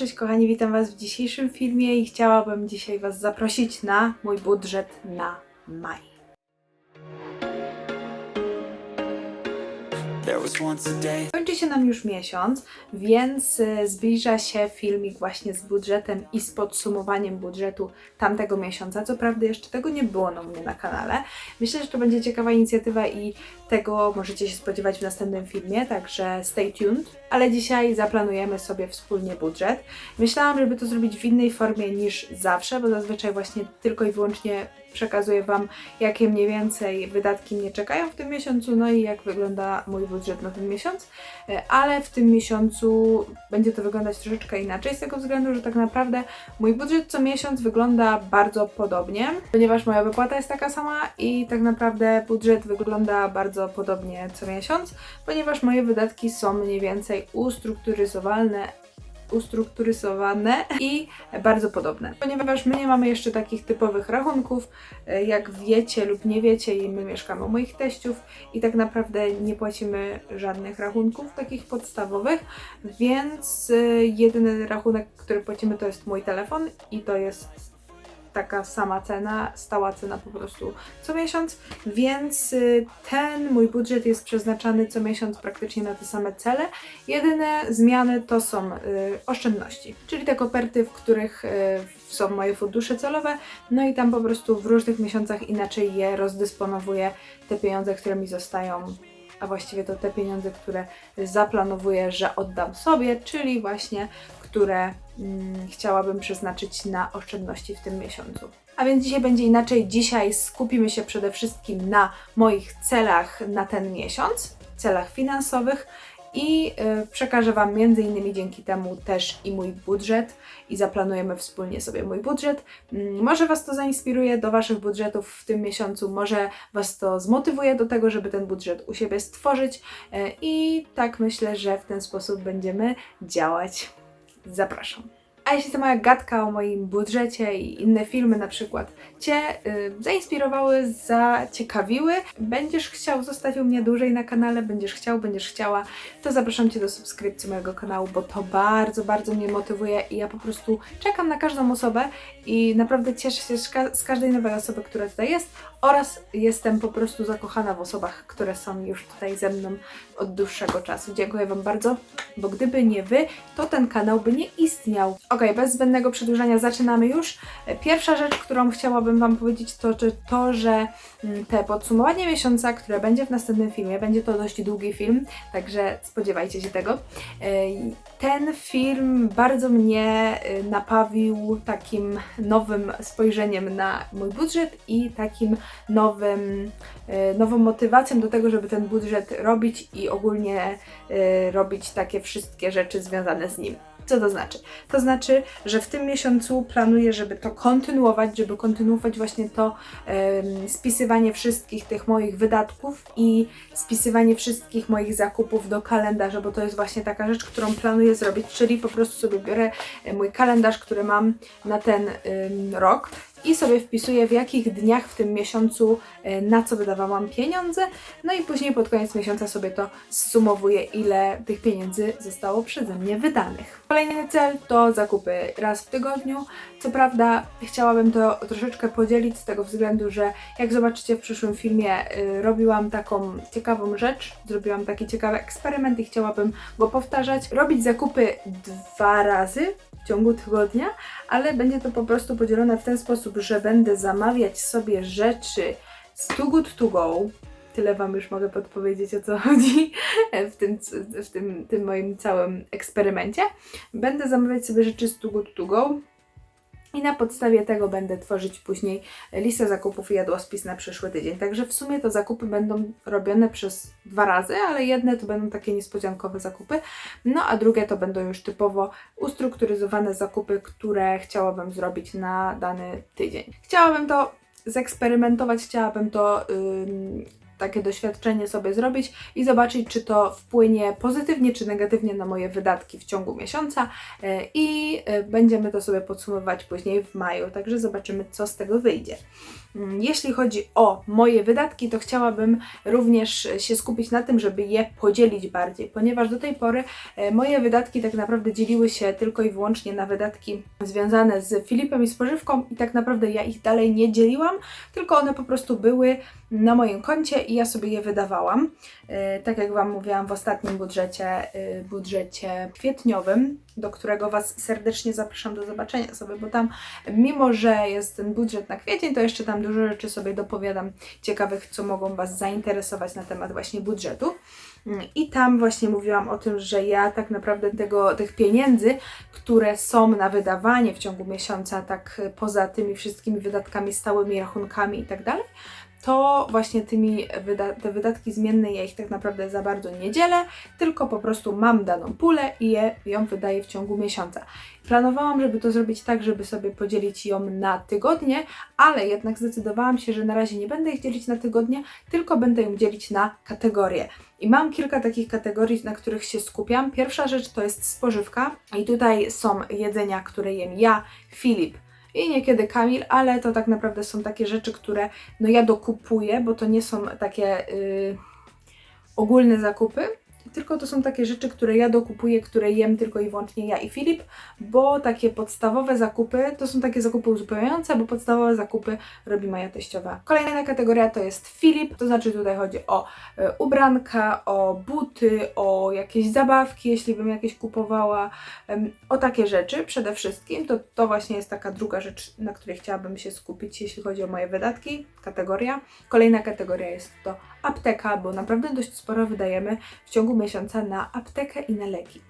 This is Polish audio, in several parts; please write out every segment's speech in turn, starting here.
cześć kochani, witam Was w dzisiejszym filmie i chciałabym dzisiaj Was zaprosić na mój budżet na maj. Kończy się nam już miesiąc, więc y, zbliża się filmik właśnie z budżetem i z podsumowaniem budżetu tamtego miesiąca. Co prawda jeszcze tego nie było na mnie na kanale. Myślę, że to będzie ciekawa inicjatywa i tego możecie się spodziewać w następnym filmie, także stay tuned. Ale dzisiaj zaplanujemy sobie wspólnie budżet. Myślałam, żeby to zrobić w innej formie niż zawsze, bo zazwyczaj właśnie tylko i wyłącznie przekazuję Wam, jakie mniej więcej wydatki mnie czekają w tym miesiącu, no i jak wygląda mój budżet na ten miesiąc. E, Ale w tym miesiącu będzie to wyglądać troszeczkę inaczej, z tego względu, że tak naprawdę mój budżet co miesiąc wygląda bardzo podobnie, ponieważ moja wypłata jest taka sama i tak naprawdę budżet wygląda bardzo podobnie co miesiąc, ponieważ moje wydatki są mniej więcej ustrukturyzowane ustrukturyzowane i bardzo podobne. Ponieważ my nie mamy jeszcze takich typowych rachunków, e, jak wiecie lub nie wiecie, i my mieszkamy u moich teściów i tak naprawdę nie płacimy żadnych rachunków takich podstawowych, więc e, jedyny rachunek, który płacimy to jest mój telefon i to jest taka sama cena, stała cena po prostu co miesiąc, więc y, ten mój budżet jest przeznaczany co miesiąc praktycznie na te same cele. Jedyne zmiany to są y, oszczędności, czyli te koperty, w których y, są moje fundusze celowe, no i tam po prostu w różnych miesiącach inaczej je rozdysponowuję, te pieniądze, które mi zostają a właściwie to te pieniądze, które zaplanowuję, że oddam sobie, czyli właśnie które mm, chciałabym przeznaczyć na oszczędności w tym miesiącu. A więc dzisiaj będzie inaczej. Dzisiaj skupimy się przede wszystkim na moich celach na ten miesiąc, celach finansowych i y, przekażę Wam między innymi dzięki temu też i mój budżet i zaplanujemy wspólnie sobie mój budżet. Mm, Może Was to zainspiruje do Waszych budżetów w tym miesiącu, może Was to zmotywuje do tego, żeby ten budżet u siebie stworzyć y, i tak myślę, że w ten sposób będziemy działać. Zapraszam. A jeśli ta moja gadka o moim budżecie i inne filmy na przykład Cię y, zainspirowały, zaciekawiły, będziesz chciał zostać u mnie dłużej na kanale, będziesz chciał, będziesz chciała, to zapraszam Cię do subskrypcji mojego kanału, bo to bardzo, bardzo mnie motywuje i ja po prostu czekam na każdą osobę i naprawdę cieszę się z, z każdej nowej osoby, która tutaj jest oraz jestem po prostu zakochana w osobach, które są już tutaj ze mną od dłuższego czasu. Dziękuję Wam bardzo, bo gdyby nie Wy, to ten kanał by nie istniał. Ok, bez zbędnego przedłużania zaczynamy już. Pierwsza rzecz, którą chciałabym Wam powiedzieć, to to, że mm, te podsumowanie miesiąca, które będzie w następnym filmie, będzie to dość długi film, także spodziewajcie się tego. Ej, Ten film bardzo mnie y, napawił takim nowym spojrzeniem na mój budżet i takim nowym, nową motywacją do tego, żeby ten budżet robić i ogólnie robić takie wszystkie rzeczy związane z nim. Co to znaczy? To znaczy, że w tym miesiącu planuję, żeby to kontynuować, żeby kontynuować właśnie to em, spisywanie wszystkich tych moich wydatków i spisywanie wszystkich moich zakupów do kalendarza, bo to jest właśnie taka rzecz, którą planuję zrobić, czyli po prostu sobie biorę e, mój kalendarz, który mam na ten em, rok i sobie wpisuję w jakich dniach w tym miesiącu e, na co wydawałam pieniądze, no i później pod koniec miesiąca sobie to zsumowuję, ile tych pieniędzy zostało przeze mnie wydanych. Kolejny cel to zakupy raz w tygodniu. Co prawda chciałabym to troszeczkę podzielić z tego względu, że jak zobaczycie w przyszłym filmie, y, robiłam taką ciekawą rzecz, zrobiłam taki ciekawy eksperyment i chciałabym go powtarzać. Robić zakupy dwa razy w ciągu tygodnia, ale będzie to po prostu podzielone w ten sposób, że będę zamawiać sobie rzeczy z Too Good To Go. Tyle Wam już mogę podpowiedzieć o co chodzi w tym, w tym, tym moim całym eksperymencie. Będę zamawiać sobie rzeczy z Too Good To Go. I na podstawie tego będę tworzyć później listę zakupów i jadłospis na przyszły tydzień. Także w sumie to zakupy będą robione przez dwa razy, ale jedne to będą takie niespodziankowe zakupy, no a drugie to będą już typowo ustrukturyzowane zakupy, które chciałabym zrobić na dany tydzień. Chciałabym to zeksperymentować, chciałabym to ym, takie doświadczenie sobie zrobić i zobaczyć, czy to wpłynie pozytywnie czy negatywnie na moje wydatki w ciągu miesiąca e, i e, będziemy to sobie podsumować później w maju, także zobaczymy, co z tego wyjdzie. Mm, Jeśli chodzi o moje wydatki, to chciałabym również się skupić na tym, żeby je podzielić bardziej, ponieważ do tej pory e, moje wydatki tak naprawdę dzieliły się tylko i wyłącznie na wydatki związane z Filipem i spożywką i tak naprawdę ja ich dalej nie dzieliłam, tylko one po prostu były na moim koncie i ja sobie je wydawałam. E, Tak jak Wam mówiłam w ostatnim budżecie, e, budżecie kwietniowym, do którego Was serdecznie zapraszam do zobaczenia sobie, bo tam mimo, że jest ten budżet na kwiecień, to jeszcze tam dużo rzeczy sobie dopowiadam ciekawych, co mogą Was zainteresować na temat właśnie budżetu. Mm, I tam właśnie mówiłam o tym, że ja tak naprawdę tego, tych pieniędzy, które są na wydawanie w ciągu miesiąca, tak poza tymi wszystkimi wydatkami stałymi, rachunkami i tak dalej, to właśnie tymi wyda te wydatki zmienne ja ich tak naprawdę za bardzo nie dzielę, tylko po prostu mam daną pulę i je, ją wydaję w ciągu miesiąca. Planowałam, żeby to zrobić tak, żeby sobie podzielić ją na tygodnie, ale jednak zdecydowałam się, że na razie nie będę ich dzielić na tygodnie, tylko będę ją dzielić na kategorie. I mam kilka takich kategorii, na których się skupiam. Pierwsza rzecz to jest spożywka i tutaj są jedzenia, które jem ja, Filip, i niekiedy Kamil, ale to tak naprawdę są takie rzeczy, które no ja dokupuję, bo to nie są takie y, ogólne zakupy, tylko to są takie rzeczy, które ja dokupuję, które jem tylko i wyłącznie ja i Filip, bo takie podstawowe zakupy to są takie zakupy uzupełniające, bo podstawowe zakupy robi moja teściowa. Kolejna kategoria to jest Filip, to znaczy tutaj chodzi o y, ubranka, o buty, o jakieś zabawki, jeśli bym jakieś kupowała, o takie rzeczy przede wszystkim. To, to właśnie jest taka druga rzecz, na której chciałabym się skupić, jeśli chodzi o moje wydatki, kategoria. Kolejna kategoria jest to apteka, bo naprawdę dość sporo wydajemy w ciągu miesiąca na aptekę i na leki.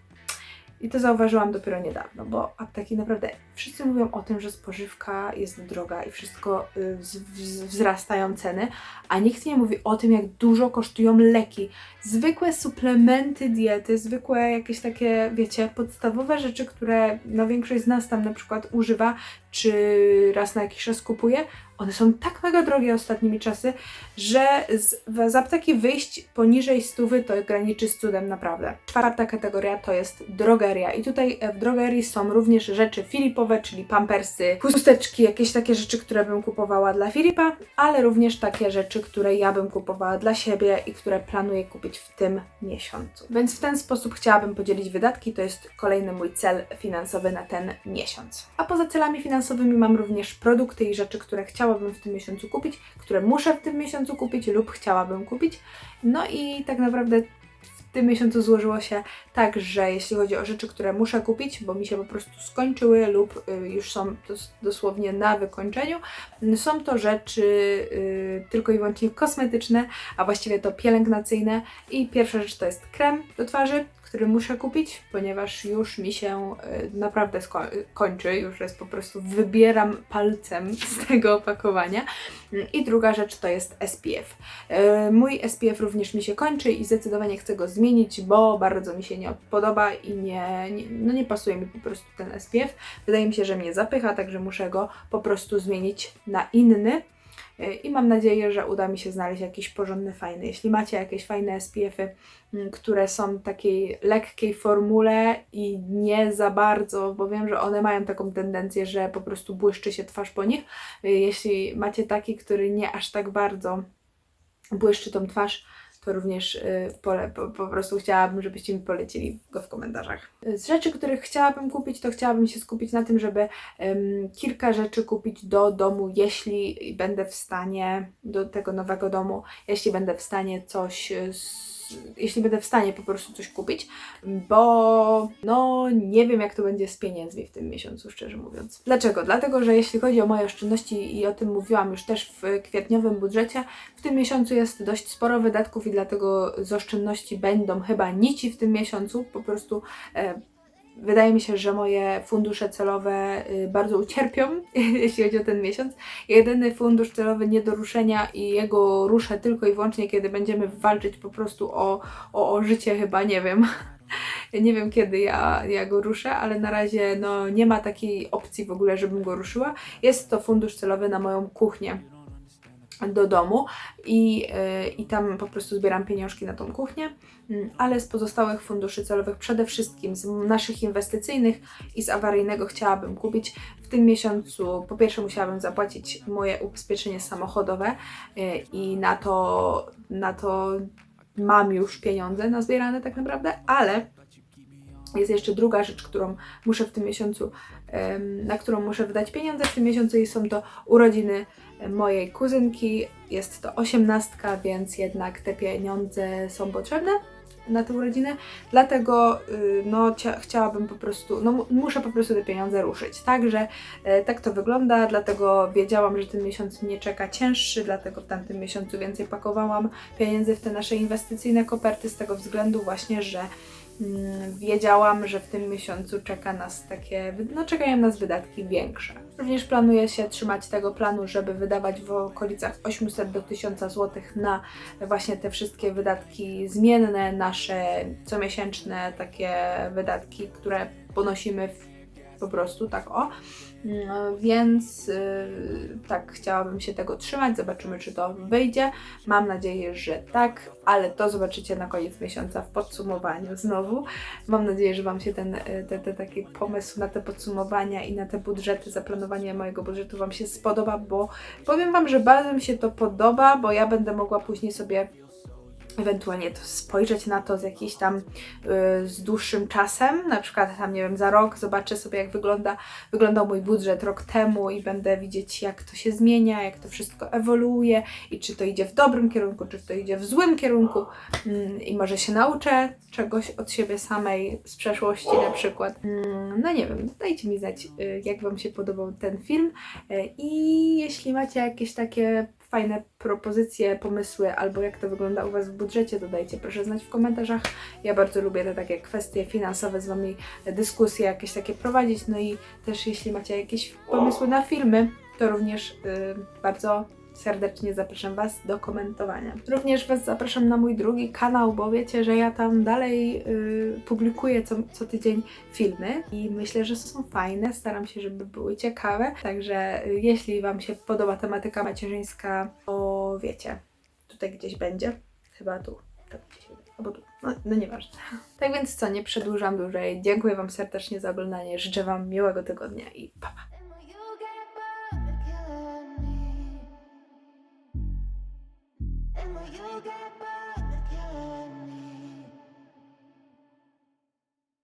I to zauważyłam dopiero niedawno, bo apteki naprawdę wszyscy mówią o tym, że spożywka jest droga i wszystko y, wz- wz- wzrastają ceny, a nikt nie mówi o tym, jak dużo kosztują leki. Zwykłe suplementy diety, zwykłe jakieś takie, wiecie, podstawowe rzeczy, które no, większość z nas tam na przykład używa, czy raz na jakiś czas kupuje, one są tak mega drogie ostatnimi czasy, że z, z apteki wyjść poniżej stówy to graniczy z cudem naprawdę. Czwarta kategoria to jest drogeria i tutaj e, w drogerii są również rzeczy Filipowe, czyli pampersy, chusteczki, jakieś takie rzeczy, które bym kupowała dla Filipa, ale również takie rzeczy, które ja bym kupowała dla siebie i które planuję kupić w tym miesiącu. Więc w ten sposób chciałabym podzielić wydatki, to jest kolejny mój cel finansowy na ten miesiąc. A poza celami finansowymi mam również produkty i rzeczy, które chciałabym w tym miesiącu kupić, które muszę w tym miesiącu kupić lub chciałabym kupić. No i tak naprawdę w tym miesiącu złożyło się tak, że jeśli chodzi o rzeczy, które muszę kupić, bo mi się po prostu skończyły lub y, już są dos- dosłownie na wykończeniu, są to rzeczy y, tylko i wyłącznie kosmetyczne, a właściwie to pielęgnacyjne. I pierwsza rzecz to jest krem do twarzy, który muszę kupić, ponieważ już mi się y, naprawdę sko- kończy, już jest po prostu wybieram palcem z tego opakowania. I druga rzecz to jest SPF. Y, Mój SPF również mi się kończy i zdecydowanie chcę go zmienić, bo bardzo mi się nie podoba i nie, nie, no nie pasuje mi po prostu ten SPF. Wydaje mi się, że mnie zapycha, także muszę go po prostu zmienić na inny. Y, I mam nadzieję, że uda mi się znaleźć jakiś porządny, fajny. Jeśli macie jakieś fajne SPF-y, mm, które są w takiej lekkiej formule i nie za bardzo, bo wiem, że one mają taką tendencję, że po prostu błyszczy się twarz po nich. Y, Jeśli macie taki, który nie aż tak bardzo błyszczy tą twarz, to również y, pole, po, po prostu chciałabym, żebyście mi polecili go w komentarzach. Y, Z rzeczy, których chciałabym kupić, to chciałabym się skupić na tym, żeby em, kilka rzeczy kupić do domu, jeśli będę w stanie, do tego nowego domu, jeśli będę w stanie coś, y, s- jeśli będę w stanie po prostu coś kupić, bo no nie wiem jak to będzie z pieniędzmi w tym miesiącu, szczerze mówiąc. Dlaczego? Dlatego, że jeśli chodzi o moje oszczędności i o tym mówiłam już też w kwietniowym budżecie, w tym miesiącu jest dość sporo wydatków i dlatego z oszczędności będą chyba nici w tym miesiącu, po prostu e, Wydaje mi się, że moje fundusze celowe y, bardzo ucierpią, jeśli chodzi o ten miesiąc. Jedyny fundusz celowy nie do ruszenia i jego ruszę tylko i wyłącznie, kiedy będziemy walczyć po prostu o, o, o życie, chyba nie wiem. Nie wiem kiedy ja, ja go ruszę, ale na razie no, nie ma takiej opcji w ogóle, żebym go ruszyła. Jest to fundusz celowy na moją kuchnię. Do domu i, yy, i tam po prostu zbieram pieniążki na tą kuchnię, Mm, ale z pozostałych funduszy celowych, przede wszystkim z naszych inwestycyjnych i z awaryjnego chciałabym kupić. W tym miesiącu po pierwsze musiałabym zapłacić moje ubezpieczenie samochodowe yy, i na to, na to mam już pieniądze nazbierane tak naprawdę, ale jest jeszcze druga rzecz, którą muszę w tym miesiącu, na którą muszę wydać pieniądze w tym miesiącu i są to urodziny mojej kuzynki. Jest to osiemnastka, więc jednak te pieniądze są potrzebne na tę urodzinę, dlatego y, no, cia- chciałabym po prostu, no mu- muszę po prostu te pieniądze ruszyć. Także e, tak to wygląda, dlatego wiedziałam, że ten miesiąc mnie czeka cięższy, dlatego w tamtym miesiącu więcej pakowałam pieniędzy w te nasze inwestycyjne koperty z tego względu właśnie, że wiedziałam, że w tym miesiącu czeka nas takie, no czekają nas wydatki większe. Również planuję się trzymać tego planu, żeby wydawać w okolicach 800 do 1000 zł na właśnie te wszystkie wydatki zmienne, nasze comiesięczne takie wydatki, które ponosimy w, po prostu tak o. Mm, Więc yy, tak chciałabym się tego trzymać. Zobaczymy, czy to wyjdzie. Mam nadzieję, że tak, ale to zobaczycie na koniec miesiąca w podsumowaniu znowu. Mam nadzieję, że Wam się ten, y, te, te taki pomysł na te podsumowania i na te budżety, zaplanowanie mojego budżetu Wam się spodoba, bo powiem Wam, że bardzo mi się to podoba, bo ja będę mogła później sobie ewentualnie to spojrzeć na to z jakiś tam y, z dłuższym czasem, na przykład tam nie wiem, za rok zobaczę sobie jak wygląda, wyglądał mój budżet rok temu i będę widzieć jak to się zmienia, jak to wszystko ewoluuje i czy to idzie w dobrym kierunku, czy to idzie w złym kierunku mm, i może się nauczę czegoś od siebie samej z przeszłości na przykład. Mm, no nie wiem, dajcie mi znać y, jak Wam się podobał ten film y, i jeśli macie jakieś takie fajne propozycje, pomysły, albo jak to wygląda u Was w budżecie, to dajcie proszę znać w komentarzach. Ja bardzo lubię te takie kwestie finansowe z Wami, dyskusje jakieś takie prowadzić, no i też jeśli macie jakieś pomysły na filmy, to również y, bardzo serdecznie zapraszam Was do komentowania. Również Was zapraszam na mój drugi kanał, bo wiecie, że ja tam dalej y, publikuję co, co tydzień filmy i myślę, że są fajne. Staram się, żeby były ciekawe. Także y, jeśli Wam się podoba tematyka macierzyńska, to wiecie, tutaj gdzieś będzie. Chyba tu. Tak gdzieś. Albo tu. No, no nieważne. Tak więc co, nie przedłużam dłużej. Dziękuję Wam serdecznie za oglądanie. Życzę Wam miłego tygodnia i pa pa!